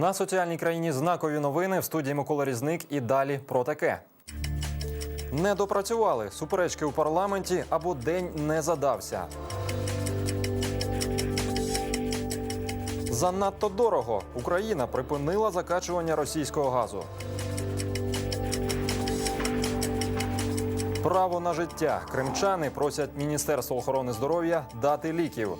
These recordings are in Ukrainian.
На соціальній країні знакові новини в студії Микола Різник і далі про таке. Не допрацювали суперечки у парламенті або день не задався. Занадто дорого. Україна припинила закачування російського газу. Право на життя. Кримчани просять Міністерство охорони здоров'я дати ліків.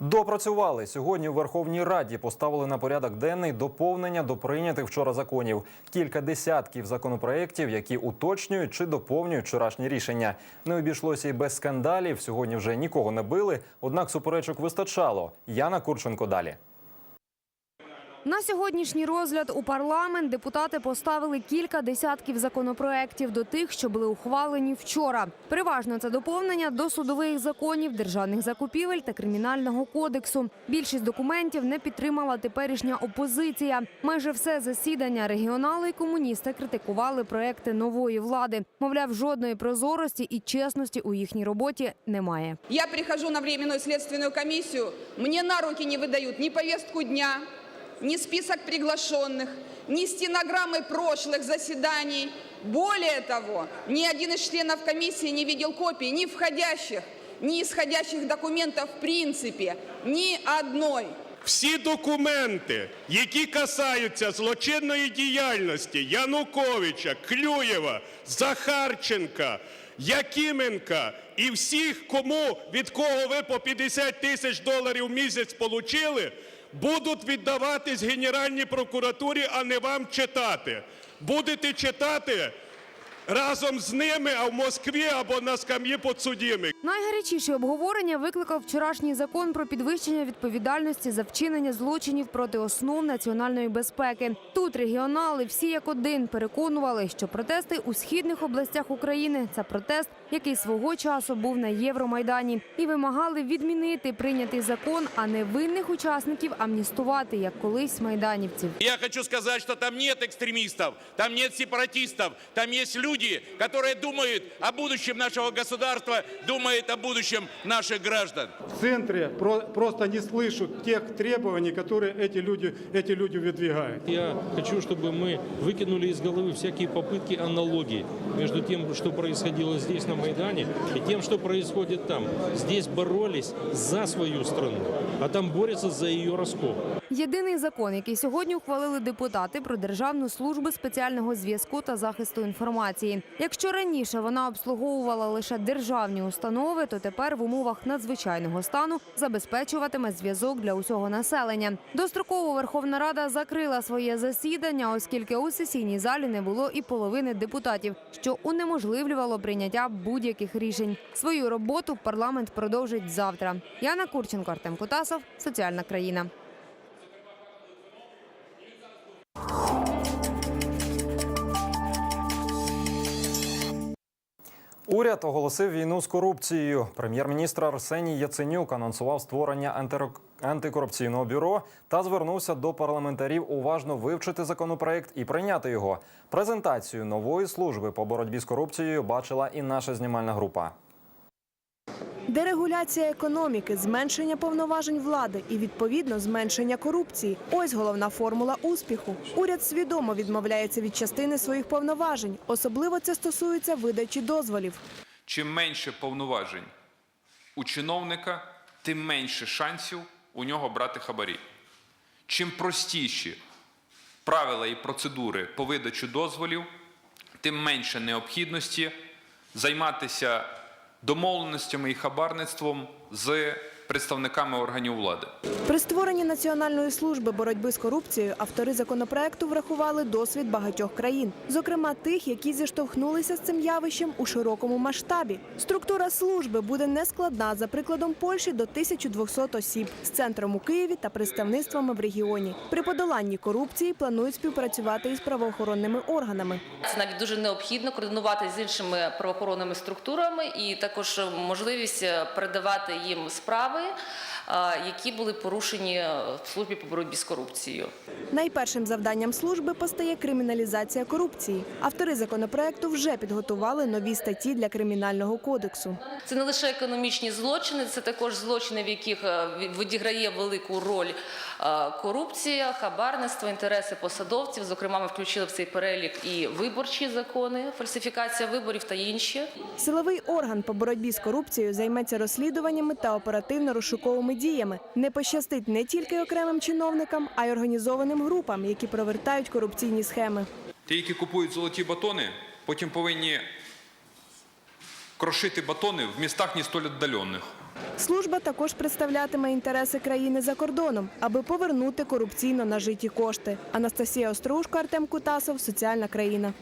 Допрацювали сьогодні у Верховній Раді. Поставили на порядок денний доповнення до прийнятих вчора законів. Кілька десятків законопроєктів, які уточнюють чи доповнюють вчорашні рішення. Не обійшлося і без скандалів. Сьогодні вже нікого не били. Однак суперечок вистачало. Яна Курченко далі. На сьогоднішній розгляд у парламент депутати поставили кілька десятків законопроєктів до тих, що були ухвалені вчора. Переважно це доповнення до судових законів, державних закупівель та кримінального кодексу. Більшість документів не підтримала теперішня опозиція. Майже все засідання регіонали і комуністи критикували проекти нової влади. Мовляв, жодної прозорості і чесності у їхній роботі немає. Я прихожу на временную следственную комиссию, мне на руки не выдают ни повестку дня, ни список приглашенных, ни стенограммы прошлых заседаний. Более того, ни один из членов комиссии не видел копий ни входящих, ни исходящих документов в принципе, ни одной. Всі документи, які касаються злочинної діяльності Януковича, Клюєва, Захарченка, Якименка і всіх, кому від кого ви по 50 тисяч доларів в місяць получили, будуть віддаватись Генеральній прокуратурі, а не вам читати. Будете читати разом з ними, а в Москві або на скам'ї підсудімих. Найгарячіше обговорення викликав вчорашній закон про підвищення відповідальності за вчинення злочинів проти основ національної безпеки. Тут регіонали всі як один переконували, що протести у східних областях України це протест, який свого часу був на Євромайдані, і вимагали відмінити прийнятий закон, а не винних учасників амністувати, як колись майданівців. Я хочу сказать, что там нет экстремистов, там нет сепаратистов, там есть люди, которые думают о будущем нашего государства, думают о будущем наших граждан. в центре про- просто не слышу тех требований, которые эти люди, эти люди выдвигают. Я хочу, чтобы мы выкинули из головы всякие попытки аналогий между тем, что происходило здесь на Майдане, и тем, что происходит там. Здесь боролись за свою страну, а там борются за ее раскол. Єдиний закон, який сьогодні ухвалили депутати про державну службу спеціального зв'язку та захисту інформації. Якщо раніше вона обслуговувала лише державні установи, то тепер в умовах надзвичайного стану забезпечуватиме зв'язок для усього населення. Достроково Верховна Рада закрила своє засідання, оскільки у сесійній залі не було і половини депутатів, що унеможливлювало прийняття будь-яких рішень. Свою роботу парламент продовжить завтра. Яна Курченко, Артем Кутасов, соціальна країна. Уряд оголосив війну з корупцією. Прем'єр-міністр Арсеній Яценюк анонсував створення антирок- антикорупційного бюро та звернувся до парламентарів уважно вивчити законопроект і прийняти його. Презентацію нової служби по боротьбі з корупцією бачила і наша знімальна група. Дерегуляція економіки, зменшення повноважень влади і відповідно зменшення корупції. Ось головна формула успіху. Уряд свідомо відмовляється від частини своїх повноважень. Особливо це стосується видачі дозволів. Чим менше повноважень у чиновника, тим менше шансів у нього брати хабарі. Чим простіші правила і процедури по видачу дозволів, тим менше необхідності займатися домовленостями і хабарництвом з представниками органів влади. При створенні національної служби боротьби з корупцією автори законопроекту врахували досвід багатьох країн, зокрема тих, які зіштовхнулися з цим явищем у широкому масштабі. Структура служби буде нескладна за прикладом Польщі до 1200 осіб з центром у Києві та представництвами в регіоні. При подоланні корупції планують співпрацювати із правоохоронними органами. Це навіть дуже необхідно координувати з іншими правоохоронними структурами і також можливість передавати їм справи справи. Які були порушені е, в службі по боротьбі з корупцією. Найпершим завданням служби постає криміналізація корупції. Автори законопроекту вже підготували нові статті для кримінального кодексу. Це не лише економічні злочини, це також злочини, в яких е, відіграє велику роль е, корупція, хабарництво, інтереси посадовців. Зокрема, ми включили в цей перелік і виборчі закони, фальсифікація виборів та інші. Силовий орган по боротьбі з корупцією займеться розслідуваннями та оперативно-розшуковими діями. Не пощастить не тільки окремим чиновникам, а й організованим групам, які провертають корупційні схеми. Ті, які купують золоті батони, потім повинні крошити батони в містах не столь віддалених. Служба також представлятиме інтереси країни за кордоном, аби повернути корупційно нажиті кошти. Анастасія Острушко, Артем Кутасов, Соціальна країна.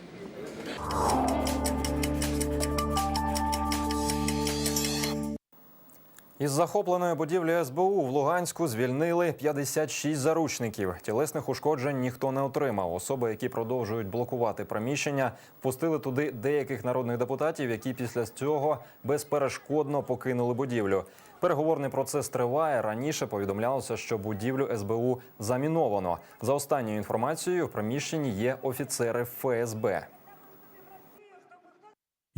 Із захопленої будівлі СБУ в Луганську звільнили 56 заручників. Тілесних ушкоджень ніхто не отримав. Особи, які продовжують блокувати приміщення, впустили туди деяких народних депутатів, які після цього безперешкодно покинули будівлю. Переговорний процес триває. Раніше повідомлялося, що будівлю СБУ заміновано. За останньою інформацією, в приміщенні є офіцери ФСБ.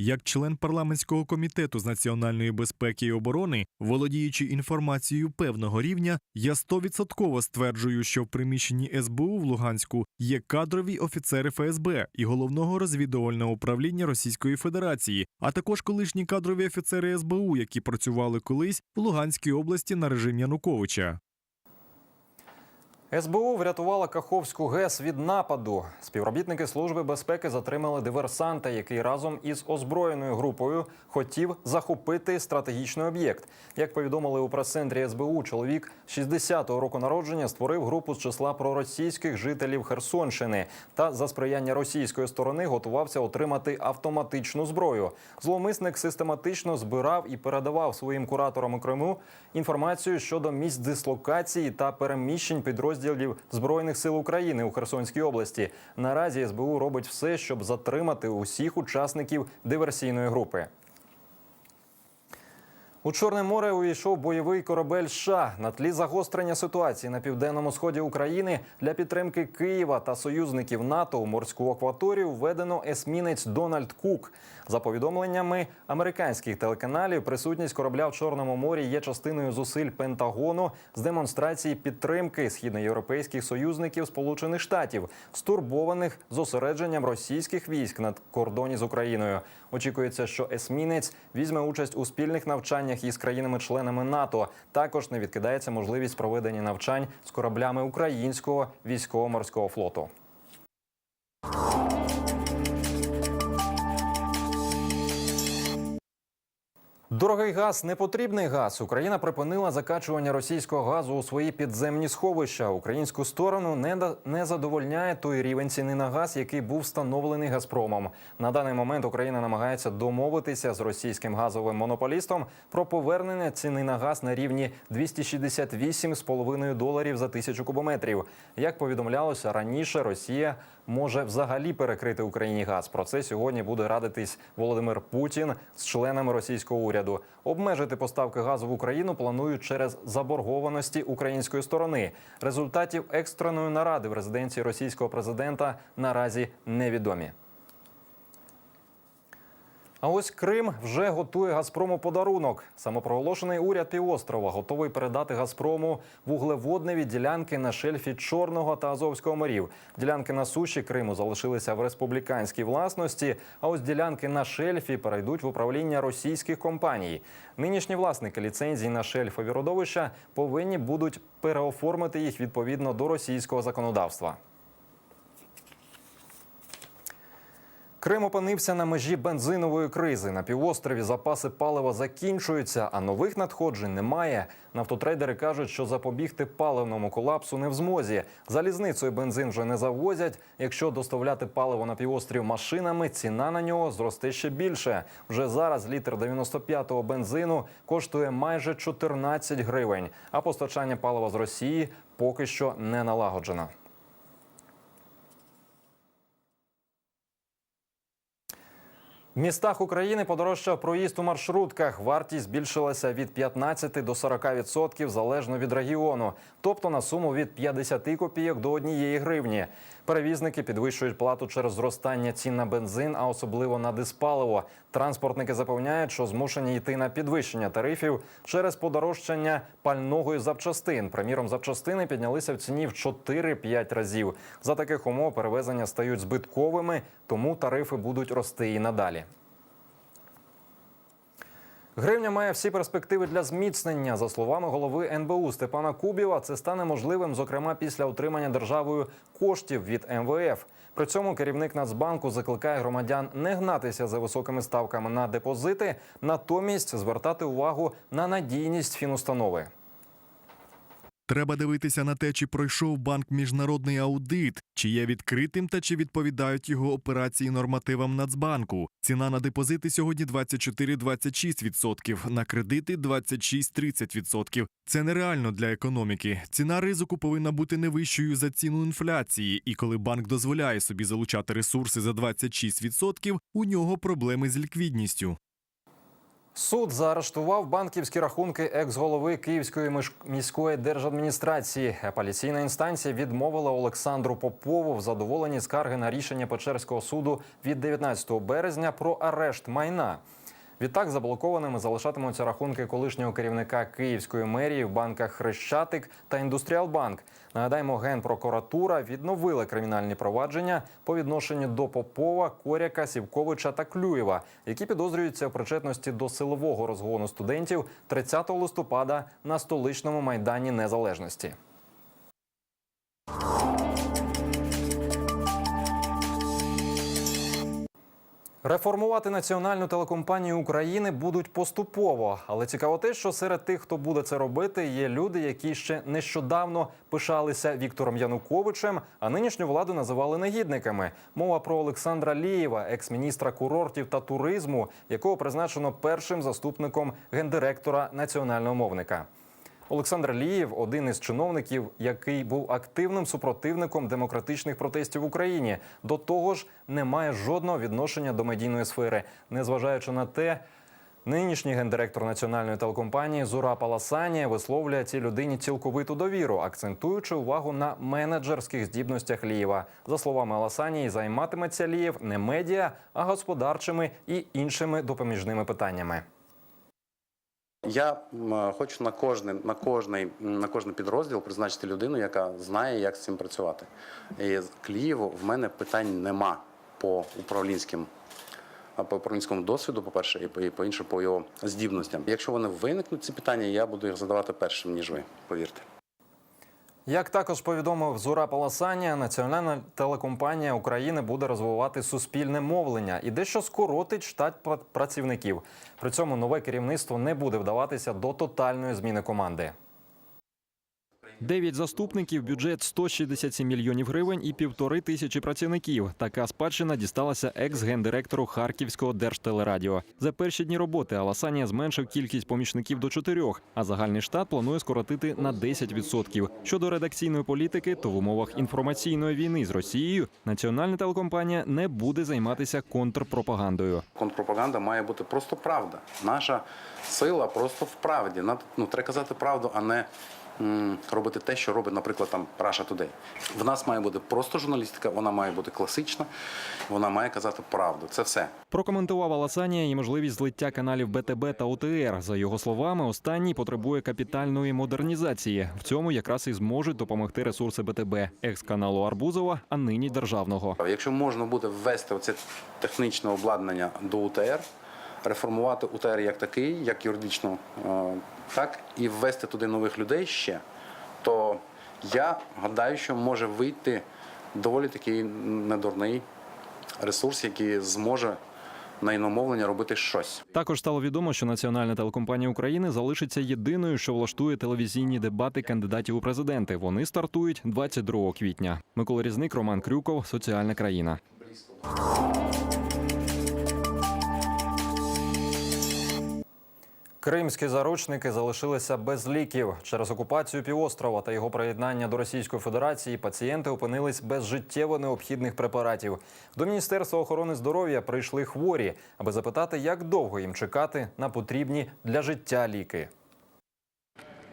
Як член парламентського комітету з національної безпеки і оборони, володіючи інформацією певного рівня, я стовідсотково стверджую, що в приміщенні СБУ в Луганську є кадрові офіцери ФСБ і головного розвідувального управління Російської Федерації, а також колишні кадрові офіцери СБУ, які працювали колись в Луганській області на режим Януковича. СБУ врятувала Каховську ГЕС від нападу. Співробітники служби безпеки затримали диверсанта, який разом із озброєною групою хотів захопити стратегічний об'єкт. Як повідомили у прес-центрі СБУ, чоловік 60-го року народження створив групу з числа проросійських жителів Херсонщини та за сприяння російської сторони готувався отримати автоматичну зброю. Зловмисник систематично збирав і передавав своїм кураторам у Криму інформацію щодо місць дислокації та переміщень підрозділів збройних сил України у Херсонській області. Наразі СБУ робить все, щоб затримати усіх учасників диверсійної групи. У Чорне море увійшов бойовий корабель США на тлі загострення ситуації на південному сході України для підтримки Києва та союзників НАТО у морську акваторію введено есмінець Дональд Кук. За повідомленнями американських телеканалів, присутність корабля в Чорному морі є частиною зусиль Пентагону з демонстрації підтримки східноєвропейських союзників Сполучених Штатів, стурбованих зосередженням російських військ на кордоні з Україною. Очікується, що есмінець візьме участь у спільних навчаннях із країнами-членами НАТО. Також не відкидається можливість проведення навчань з кораблями українського військово-морського флоту. Дорогий газ, непотрібний газ. Україна припинила закачування російського газу у свої підземні сховища. Українську сторону не, не задовольняє той рівень ціни на газ, який був встановлений Газпромом. На даний момент Україна намагається домовитися з російським газовим монополістом про повернення ціни на газ на рівні 268,5 доларів за тисячу кубометрів. Як повідомлялося раніше, Росія може взагалі перекрити Україні газ. Про це сьогодні буде радитись Володимир Путін з членами російського уряду. Обмежити поставки газу в Україну планують через заборгованості української сторони. Результатів екстреної наради в резиденції російського президента наразі невідомі. А ось Крим вже готує Газпрому подарунок. Самопроголошений уряд півострова готовий передати Газпрому вуглеводневі ділянки на шельфі Чорного та Азовського морів. Ділянки на суші Криму залишилися в республіканській власності. А ось ділянки на шельфі перейдуть в управління російських компаній. Нинішні власники ліцензій на шельфові родовища повинні будуть переоформити їх відповідно до російського законодавства. Крим опинився на межі бензинової кризи. На півострові запаси палива закінчуються, а нових надходжень немає. Нафтотрейдери кажуть, що запобігти паливному колапсу не в змозі. Залізницею бензин вже не завозять. Якщо доставляти паливо на півострів машинами, ціна на нього зросте ще більше. Вже зараз літр 95-го бензину коштує майже 14 гривень. А постачання палива з Росії поки що не налагоджено. В містах України подорожчав проїзд у маршрутках. Вартість збільшилася від 15 до 40% залежно від регіону, тобто на суму від 50 копійок до 1 гривні. Перевізники підвищують плату через зростання цін на бензин, а особливо на диспаливо. Транспортники запевняють, що змушені йти на підвищення тарифів через подорожчання пального і запчастин. Приміром, запчастини піднялися в ціні в 4-5 разів. За таких умов перевезення стають збитковими, тому тарифи будуть рости і надалі. Гривня має всі перспективи для зміцнення. За словами голови НБУ Степана Кубіва, це стане можливим, зокрема після отримання державою коштів від МВФ. При цьому керівник Нацбанку закликає громадян не гнатися за високими ставками на депозити, натомість звертати увагу на надійність фінустанови. Треба дивитися на те, чи пройшов банк міжнародний аудит, чи є відкритим та чи відповідають його операції нормативам Нацбанку. Ціна на депозити сьогодні 24-26%, на кредити 26-30%. Це нереально для економіки. Ціна ризику повинна бути не вищою за ціну інфляції, і коли банк дозволяє собі залучати ресурси за 26%, у нього проблеми з ліквідністю. Суд заарештував банківські рахунки екс-голови Київської міської держадміністрації. Апеляційна інстанція відмовила Олександру Попову в задоволенні скарги на рішення Печерського суду від 19 березня про арешт майна. Відтак заблокованими залишатимуться рахунки колишнього керівника Київської мерії в банках Хрещатик та Індустріалбанк. Нагадаємо, генпрокуратура відновила кримінальні провадження по відношенню до Попова, Коряка, Сівковича та Клюєва, які підозрюються в причетності до силового розгону студентів 30 листопада на столичному майдані Незалежності. Реформувати національну телекомпанію України будуть поступово, але цікаво те, що серед тих, хто буде це робити, є люди, які ще нещодавно пишалися Віктором Януковичем, а нинішню владу називали негідниками. Мова про Олександра Лієва, екс-міністра курортів та туризму, якого призначено першим заступником гендиректора національного мовника. Олександр Лієв один із чиновників, який був активним супротивником демократичних протестів в Україні. До того ж, не має жодного відношення до медійної сфери, незважаючи на те. Нинішній гендиректор національної телекомпанії Зура Паласані висловлює цій людині цілковиту довіру, акцентуючи увагу на менеджерських здібностях Лієва. За словами Аласанії, займатиметься Лієв не медіа, а господарчими і іншими допоміжними питаннями. Я хочу на кожний, на кожний, на кожний підрозділ призначити людину, яка знає, як з цим працювати. І з Клієву в мене питань нема по управлінським. а По управлінському досвіду, по-перше, і по- і по-інше, по його здібностям. Якщо вони виникнуть, ці питання, я буду їх задавати першим, ніж ви, повірте. Як також повідомив Зура Паласанія, національна телекомпанія України буде розвивати суспільне мовлення і дещо скоротить штат працівників. При цьому нове керівництво не буде вдаватися до тотальної зміни команди. Дев'ять заступників, бюджет 167 мільйонів гривень і півтори тисячі працівників. Така спадщина дісталася екс-гендиректору Харківського держтелерадіо. За перші дні роботи Аласанія зменшив кількість помічників до чотирьох, а загальний штат планує скоротити на 10%. Щодо редакційної політики, то в умовах інформаційної війни з Росією національна телекомпанія не буде займатися контрпропагандою. Контрпропаганда має бути просто правда. Наша сила просто в правді. Ну, треба казати правду, а не робити те, що робить, наприклад, там Russia Today. В нас має бути просто журналістика, вона має бути класична, вона має казати правду. Це все. Прокоментував Аласанія і можливість злиття каналів БТБ та ОТР. За його словами, останній потребує капітальної модернізації. В цьому якраз і зможуть допомогти ресурси БТБ, екс-каналу Арбузова, а нині державного. Якщо можна буде ввести оце технічне обладнання до УТР, реформувати УТР як такий, як юридично, е, так і ввести туди нових людей ще, то я гадаю, що може вийти доволі такий недурний ресурс, який зможе на іномовлення робити щось. Також стало відомо, що Національна телекомпанія України залишиться єдиною, що влаштує телевізійні дебати кандидатів у президенти. Вони стартують 22 квітня. Микола Різник, Роман Крюков, Соціальна країна. Кримські заручники залишилися без ліків. Через окупацію півострова та його приєднання до Російської Федерації пацієнти опинились без життєво необхідних препаратів. До Міністерства охорони здоров'я прийшли хворі, аби запитати, як довго їм чекати на потрібні для життя ліки.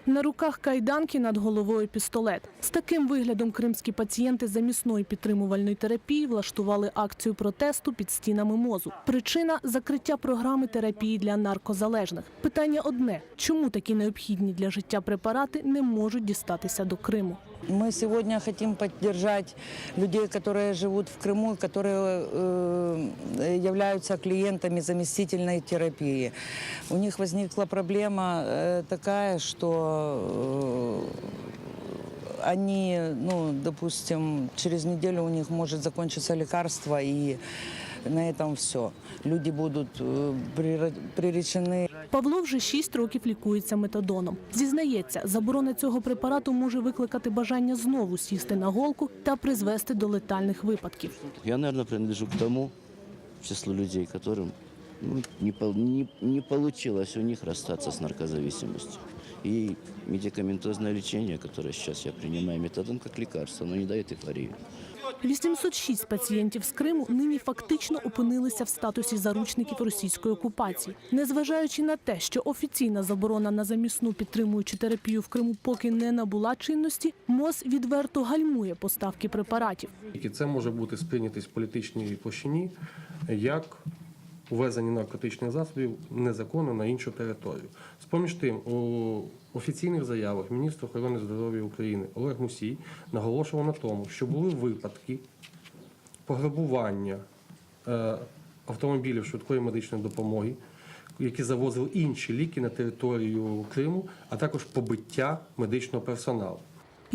На руках кайданки над головою пістолет. З таким виглядом кримські пацієнти замісної підтримувальної терапії влаштували акцію протесту під стінами мозу. Причина закриття програми терапії для наркозалежних. Питання одне: чому такі необхідні для життя препарати не можуть дістатися до Криму? Мы сегодня хотим поддержать людей, которые живут в Крыму, которые э, являются клиентами заместительной терапии. У них возникла проблема э, такая, что э, они, ну, допустим, через неделю у них может закончиться лекарство, и на этом все. Люди будут э, прира- приречены Павло вже шість років лікується метадоном. Зізнається, заборона цього препарату може викликати бажання знову сісти на голку та призвести до летальних випадків. Я, наверное, принадлежу к тому числу людей, которым ну, не, пол- не, не получилось у них расстаться с наркозависимостью. И медикаментозное лечение, которое сейчас я принимаю методом как лекарство, оно не дает эйфорию. 806 пацієнтів з Криму нині фактично опинилися в статусі заручників російської окупації. Незважаючи на те, що офіційна заборона на замісну підтримуючу терапію в Криму поки не набула чинності, МОЗ відверто гальмує поставки препаратів. І це може бути сприйнятись в політичній площині як увезення наркотичних засобів незаконно на іншу територію. З-поміж тим, у офіційних заявах міністр охорони здоров'я України Олег Мусій наголошував на тому, що були випадки пограбування е, автомобілів швидкої медичної допомоги, які завозили інші ліки на територію Криму, а також побиття медичного персоналу.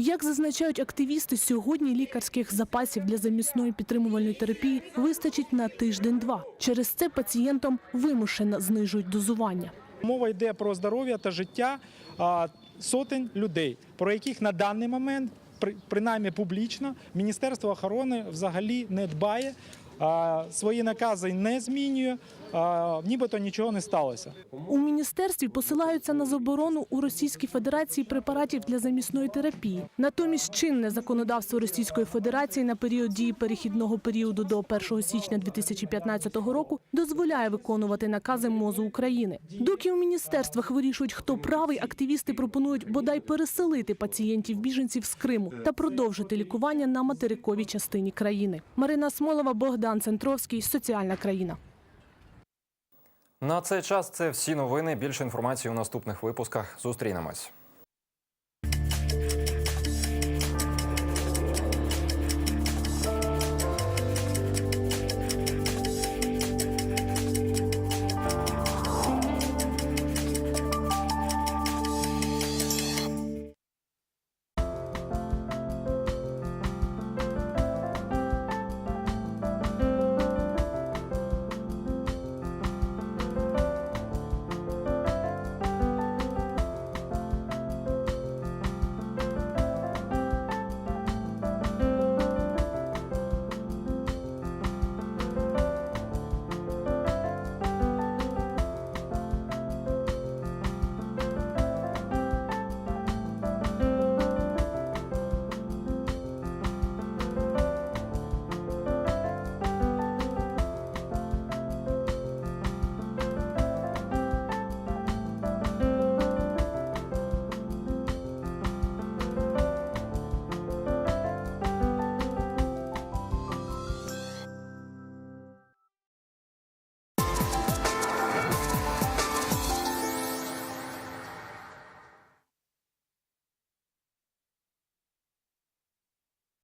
Як зазначають активісти, сьогодні лікарських запасів для замісної підтримувальної терапії вистачить на тиждень-два. Через це пацієнтам вимушено знижують дозування. Мова йде про здоров'я та життя сотень людей, про яких на даний момент, при- принаймні публічно, Міністерство охорони взагалі не дбає, свої накази не змінює, нібито нічого не сталося. У міністерстві посилаються на заборону у Російській Федерації препаратів для замісної терапії. Натомість чинне законодавство Російської Федерації на період дії перехідного періоду до 1 січня 2015 року дозволяє виконувати накази МОЗу України. Доки у міністерствах вирішують, хто правий, активісти пропонують бодай переселити пацієнтів біженців з Криму та продовжити лікування на материковій частині країни. Марина Смолова, Богдан Центровський, Соціальна країна. На цей час це всі новини. Більше інформації у наступних випусках. Зустрінемось.